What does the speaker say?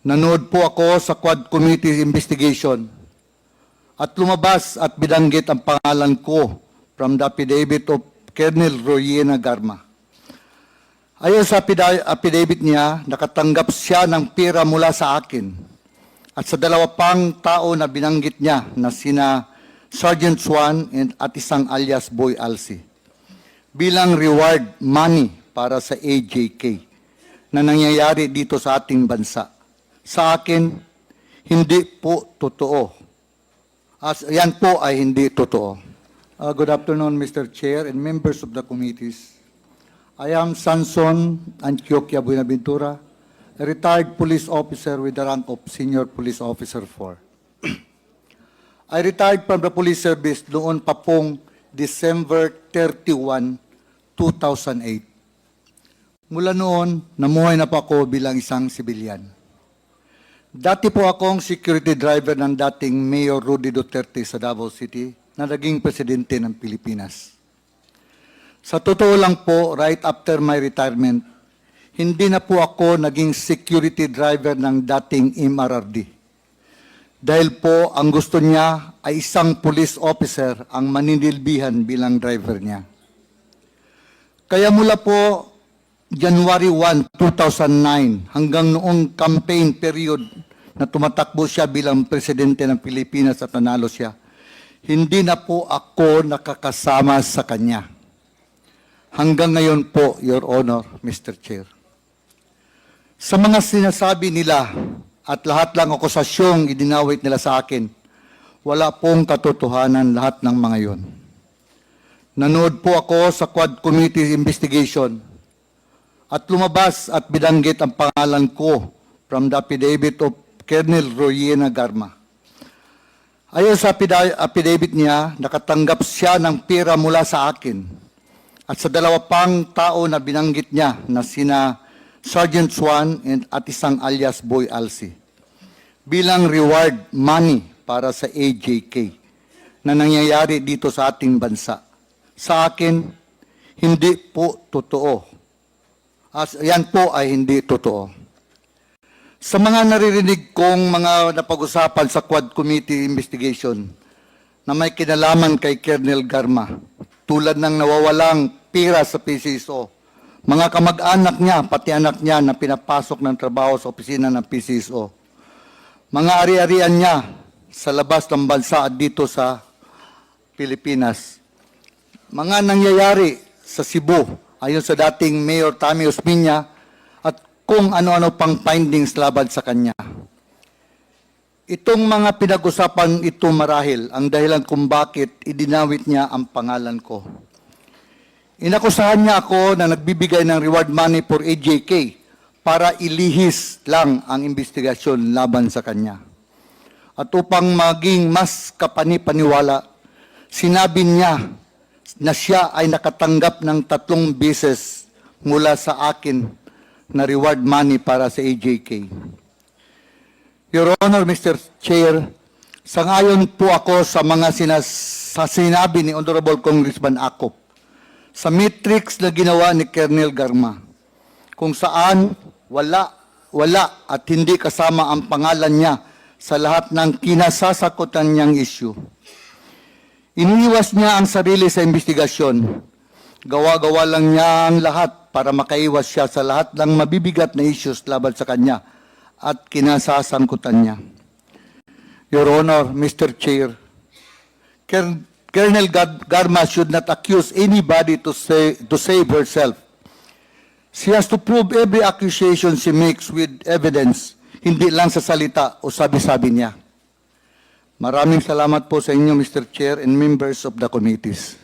Nanood po ako sa Quad Committee investigation at lumabas at binanggit ang pangalan ko from the affidavit of Colonel Royena Garma. Ayon sa affida- affidavit niya, nakatanggap siya ng pera mula sa akin at sa dalawa pang tao na binanggit niya na sina Sergeant Swan at isang alias Boy Alsi bilang reward money para sa AJK na nangyayari dito sa ating bansa. Sa akin, hindi po totoo. As, yan po ay hindi totoo. Uh, good afternoon, Mr. Chair and members of the committees. I am Sanson Antioquia Buenaventura, a retired police officer with the rank of Senior Police Officer 4. I retired from the police service noon pa pong December 31, 2008. Mula noon, namuhay na po ako bilang isang sibilyan. Dati po akong security driver ng dating Mayor Rudy Duterte sa Davao City na naging presidente ng Pilipinas. Sa totoo lang po, right after my retirement, hindi na po ako naging security driver ng dating MRRD. Dahil po ang gusto niya ay isang police officer ang maninilbihan bilang driver niya. Kaya mula po January 1, 2009 hanggang noong campaign period na tumatakbo siya bilang presidente ng Pilipinas at nanalo siya, hindi na po ako nakakasama sa kanya. Hanggang ngayon po, Your Honor, Mr. Chair. Sa mga sinasabi nila at lahat lang akusasyong idinawit nila sa akin, wala pong katotohanan lahat ng mga yon. Nanood po ako sa Quad Committee investigation at lumabas at binanggit ang pangalan ko from the affidavit of Colonel Royena Garma. Ayon sa affida- affidavit niya, nakatanggap siya ng pera mula sa akin at sa dalawa pang tao na binanggit niya na sina Sergeant Swan at isang alias Boy Alsi bilang reward money para sa AJK na nangyayari dito sa ating bansa. Sa akin, hindi po totoo. As, yan po ay hindi totoo. Sa mga naririnig kong mga napag-usapan sa Quad Committee investigation na may kinalaman kay Colonel Garma, tulad ng nawawalang pira sa PCSO, mga kamag-anak niya, pati anak niya na pinapasok ng trabaho sa opisina ng PCSO, mga ari-arian niya sa labas ng bansa at dito sa Pilipinas, mga nangyayari sa Cebu ayon sa dating Mayor Tami Osmiña at kung ano-ano pang findings laban sa kanya. Itong mga pinag-usapan ito marahil ang dahilan kung bakit idinawit niya ang pangalan ko. Inakusahan niya ako na nagbibigay ng reward money for AJK para ilihis lang ang investigasyon laban sa kanya. At upang maging mas kapani-paniwala, sinabi niya na siya ay nakatanggap ng tatlong beses mula sa akin na reward money para sa AJK. Your Honor, Mr. Chair, sangayon po ako sa mga sinas sa sinabi ni Honorable Congressman Akop sa matrix na ginawa ni Colonel Garma kung saan wala wala at hindi kasama ang pangalan niya sa lahat ng kinasasakutan niyang issue. Iniiwas niya ang sarili sa investigasyon. Gawa-gawa lang niya ang lahat para makaiwas siya sa lahat ng mabibigat na issues laban sa kanya at kinasasangkutan niya. Your Honor, Mr. Chair, Colonel Gar- Garma should not accuse anybody to, say, to save herself. She has to prove every accusation she makes with evidence, hindi lang sa salita o sabi-sabi niya. Maraming salamat po sa inyo, Mr. Chair and members of the committees.